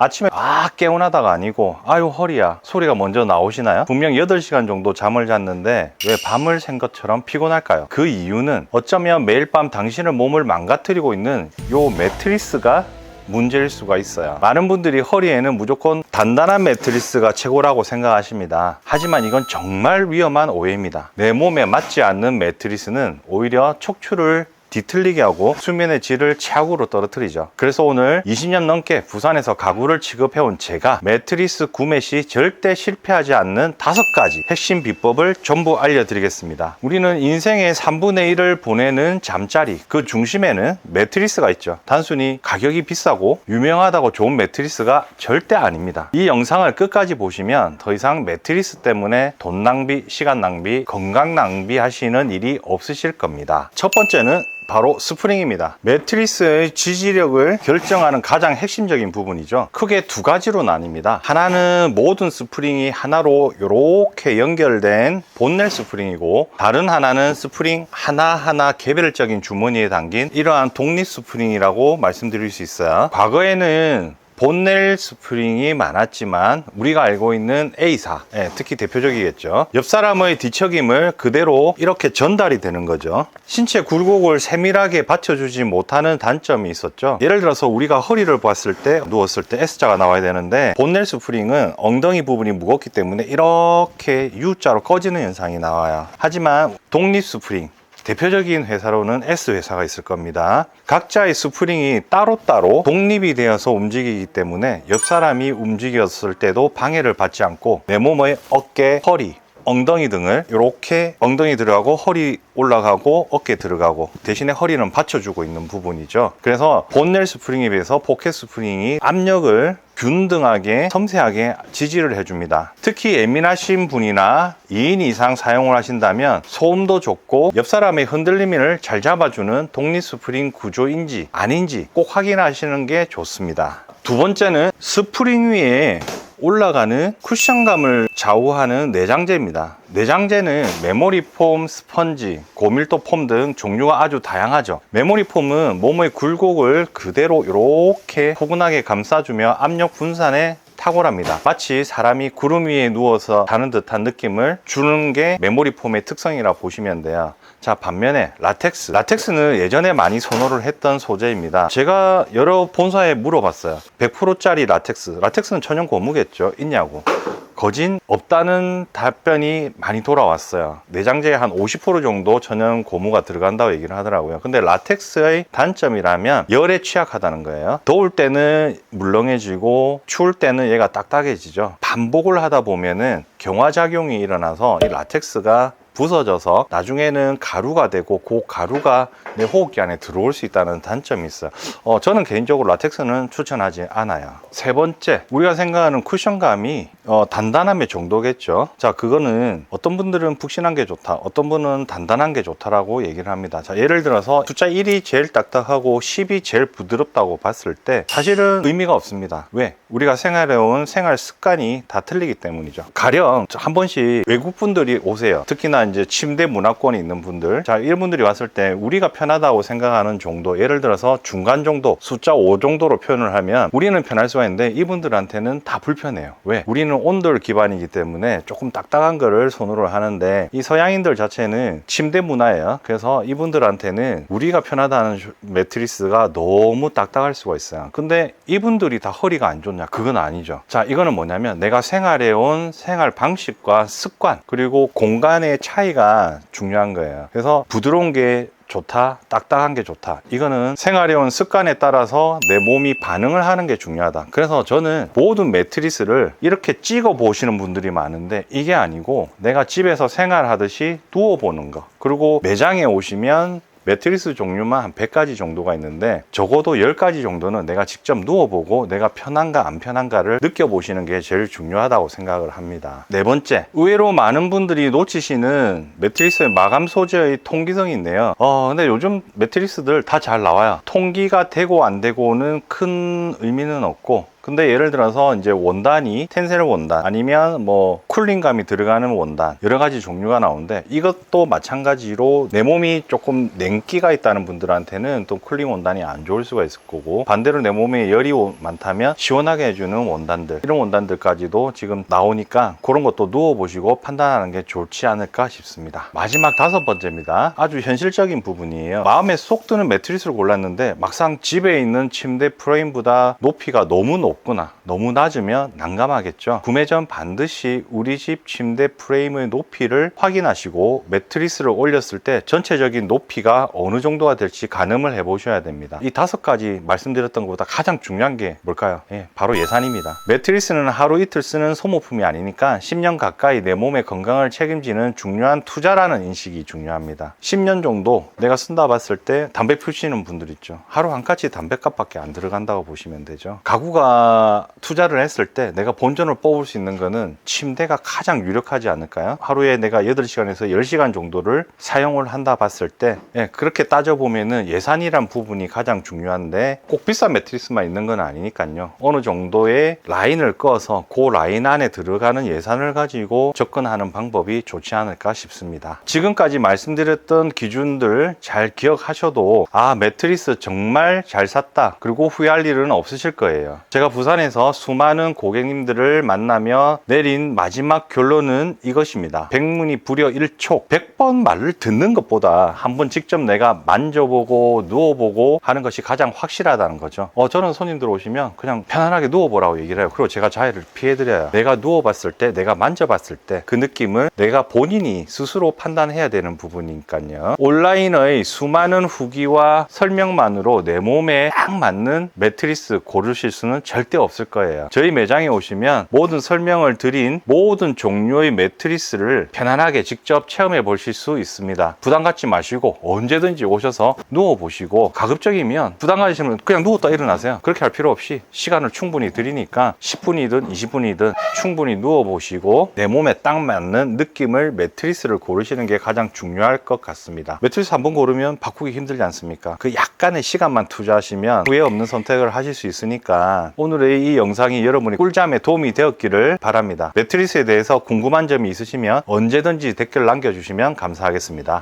아침에 아 개운하다가 아니고 아유 허리야 소리가 먼저 나오시나요? 분명 8시간 정도 잠을 잤는데 왜 밤을 샌 것처럼 피곤할까요? 그 이유는 어쩌면 매일 밤 당신의 몸을 망가뜨리고 있는 요 매트리스가 문제일 수가 있어요. 많은 분들이 허리에는 무조건 단단한 매트리스가 최고라고 생각하십니다. 하지만 이건 정말 위험한 오해입니다. 내 몸에 맞지 않는 매트리스는 오히려 척추를 뒤틀리게 하고 수면의 질을 최악으로 떨어뜨리죠. 그래서 오늘 20년 넘게 부산에서 가구를 취급해온 제가 매트리스 구매 시 절대 실패하지 않는 다섯 가지 핵심 비법을 전부 알려드리겠습니다. 우리는 인생의 3분의 1을 보내는 잠자리 그 중심에는 매트리스가 있죠. 단순히 가격이 비싸고 유명하다고 좋은 매트리스가 절대 아닙니다. 이 영상을 끝까지 보시면 더 이상 매트리스 때문에 돈 낭비, 시간 낭비, 건강 낭비 하시는 일이 없으실 겁니다. 첫 번째는 바로 스프링입니다. 매트리스의 지지력을 결정하는 가장 핵심적인 부분이죠. 크게 두 가지로 나뉩니다. 하나는 모든 스프링이 하나로 이렇게 연결된 본넬 스프링이고 다른 하나는 스프링 하나하나 개별적인 주머니에 담긴 이러한 독립 스프링이라고 말씀드릴 수 있어요. 과거에는 본넬 스프링이 많았지만 우리가 알고 있는 A사 예, 특히 대표적이겠죠. 옆 사람의 뒤척임을 그대로 이렇게 전달이 되는 거죠. 신체 굴곡을 세밀하게 받쳐주지 못하는 단점이 있었죠. 예를 들어서 우리가 허리를 봤을 때 누웠을 때 S자가 나와야 되는데 본넬 스프링은 엉덩이 부분이 무겁기 때문에 이렇게 U자로 꺼지는 현상이 나와요. 하지만 독립 스프링 대표적인 회사로는 S 회사가 있을 겁니다. 각자의 스프링이 따로따로 독립이 되어서 움직이기 때문에 옆 사람이 움직였을 때도 방해를 받지 않고 내 몸의 어깨, 허리, 엉덩이 등을 이렇게 엉덩이 들어가고 허리 올라가고 어깨 들어가고 대신에 허리는 받쳐주고 있는 부분이죠. 그래서 본넬 스프링에 비해서 포켓 스프링이 압력을 균등하게 섬세하게 지지를 해줍니다. 특히 예민하신 분이나 2인 이상 사용을 하신다면 소음도 좋고 옆 사람의 흔들림을 잘 잡아주는 독립 스프링 구조인지 아닌지 꼭 확인하시는 게 좋습니다. 두 번째는 스프링 위에 올라가는 쿠션감을 좌우하는 내장재입니다. 내장재는 메모리 폼, 스펀지, 고밀도 폼 등 종류가 아주 다양하죠. 메모리 폼은 몸의 굴곡을 그대로 이렇게 포근하게 감싸주며 압력 분산에 탁월합니다. 마치 사람이 구름 위에 누워서 자는 듯한 느낌을 주는 게 메모리 폼의 특성이라 보시면 돼요. 자, 반면에 라텍스. 라텍스는 예전에 많이 선호를 했던 소재입니다. 제가 여러 본사에 물어봤어요. 100%짜리 라텍스. 라텍스는 천연 고무겠죠? 있냐고. 거진 없다는 답변이 많이 돌아왔어요. 내장재의 한 50% 정도 천연 고무가 들어간다고 얘기를 하더라고요. 근데 라텍스의 단점이라면 열에 취약하다는 거예요. 더울 때는 물렁해지고 추울 때는 얘가 딱딱해지죠. 반복을 하다 보면은 경화작용이 일어나서 이 라텍스가 부서져서 나중에는 가루가 되고 그 가루가 내 호흡기 안에 들어올 수 있다는 단점이 있어요. 어, 저는 개인적으로 라텍스는 추천하지 않아요. 세 번째, 우리가 생각하는 쿠션감이 어, 단단함의 정도겠죠. 자, 그거는 어떤 분들은 푹신한 게 좋다, 어떤 분은 단단한 게 좋다라고 얘기를 합니다. 자, 예를 들어서 숫자 1이 제일 딱딱하고 10이 제일 부드럽다고 봤을 때 사실은 의미가 없습니다. 왜? 우리가 생활해온 생활 습관이 다 틀리기 때문이죠. 가령 한 번씩 외국 분들이 오세요. 특히나 이제 침대 문화권에 있는 분들. 자, 이분들이 왔을 때 우리가 편하다고 생각하는 정도, 예를 들어서 중간 정도, 숫자 5 정도로 표현을 하면 우리는 편할 수가 있는데 이분들한테는 다 불편해요. 왜? 우리는 온돌 기반이기 때문에 조금 딱딱한 거를 선호를 하는데 이 서양인들 자체는 침대 문화예요. 그래서 이분들한테는 우리가 편하다는 매트리스가 너무 딱딱할 수가 있어요. 근데 이분들이 다 허리가 안 좋냐? 그건 아니죠. 자, 이거는 뭐냐면 내가 생활해온 생활 방식과 습관, 그리고 공간의 차이가 중요한 거예요. 그래서 부드러운 게 좋다, 딱딱한 게 좋다. 이거는 생활해온 습관에 따라서 내 몸이 반응을 하는 게 중요하다. 그래서 저는 모든 매트리스를 이렇게 찍어 보시는 분들이 많은데 이게 아니고 내가 집에서 생활하듯이 누워 보는 거. 그리고 매장에 오시면 매트리스 종류만 한 100가지 정도가 있는데 적어도 10가지 정도는 내가 직접 누워보고 내가 편한가 안 편한가를 느껴보시는 게 제일 중요하다고 생각을 합니다. 네 번째, 의외로 많은 분들이 놓치시는 매트리스의 마감 소재의 통기성이 있네요. 어, 근데 요즘 매트리스들 다 잘 나와요. 통기가 되고 안 되고는 큰 의미는 없고 근데 예를 들어서 이제 원단이 텐셀 원단 아니면 뭐 쿨링감이 들어가는 원단 여러 가지 종류가 나오는데 이것도 마찬가지로 내 몸이 조금 냉기가 있다는 분들한테는 또 쿨링 원단이 안 좋을 수가 있을 거고 반대로 내 몸에 열이 오- 많다면 시원하게 해주는 원단들 이런 원단들까지도 지금 나오니까 그런 것도 누워 보시고 판단하는 게 좋지 않을까 싶습니다. 마지막 다섯 번째입니다. 아주 현실적인 부분이에요. 마음에 쏙 드는 매트리스를 골랐는데 막상 집에 있는 침대 프레임보다 높이가 너무 높 거나 너무 낮으면 난감하겠죠. 구매 전 반드시 우리 집 침대 프레임의 높이를 확인하시고 매트리스를 올렸을 때 전체적인 높이가 어느 정도가 될지 가늠을 해 보셔야 됩니다. 이 다섯 가지 말씀드렸던 것보다 가장 중요한 게 뭘까요? 예, 바로 예산입니다. 매트리스는 하루 이틀 쓰는 소모품이 아니니까 10년 가까이 내 몸의 건강을 책임지는 중요한 투자라는 인식이 중요합니다. 10년 정도 내가 쓴다 봤을 때 담배 피우시는 분들 있죠. 하루 한 까지 담배값밖에 안 들어간다고 보시면 되죠. 가구가 투자를 했을 때 내가 본전을 뽑을 수 있는 거는 침대가 가장 유력하지 않을까요? 하루에 내가 8시간에서 10시간 정도를 사용을 한다 봤을 때 예, 그렇게 따져보면은 예산이란 부분이 가장 중요한데 꼭 비싼 매트리스만 있는 건 아니니까요. 어느 정도의 라인을 꺼서 그 라인 안에 들어가는 예산을 가지고 접근하는 방법이 좋지 않을까 싶습니다. 지금까지 말씀드렸던 기준들 잘 기억하셔도 아 매트리스 정말 잘 샀다 그리고 후회할 일은 없으실 거예요. 제가 부산에서 수많은 고객님들을 만나며 내린 마지막 결론은 이것입니다. 백문이 불여 일촉 100번 말을 듣는 것보다 한 번 직접 내가 만져보고 누워보고 하는 것이 가장 확실하다는 거죠. 어, 저는 손님들 오시면 그냥 편안하게 누워보라고 얘기를 해요. 그리고 제가 자해를 피해드려요. 내가 누워봤을 때, 내가 만져봤을 때 그 느낌을 내가 본인이 스스로 판단해야 되는 부분이니까요. 온라인의 수많은 후기와 설명만으로 내 몸에 딱 맞는 매트리스 고르실 수는 절대 없을 거예요. 저희 매장에 오시면 모든 설명을 드린 모든 종류의 매트리스를 편안하게 직접 체험해 보실 수 있습니다. 부담 갖지 마시고 언제든지 오셔서 누워 보시고 가급적이면 부담 가지시면 그냥 누웠다 일어나세요. 그렇게 할 필요 없이 시간을 충분히 드리니까 10분이든 20분이든 충분히 누워 보시고 내 몸에 딱 맞는 느낌을 매트리스를 고르시는 게 가장 중요할 것 같습니다. 매트리스 한 번 고르면 바꾸기 힘들지 않습니까? 그 약간의 시간만 투자하시면 후회 없는 선택을 하실 수 있으니까 오늘의 이 영상이 여러분이 꿀잠에 도움이 되었기를 바랍니다. 매트리스에 대해서 궁금한 점이 있으시면 언제든지 댓글 남겨주시면 감사하겠습니다.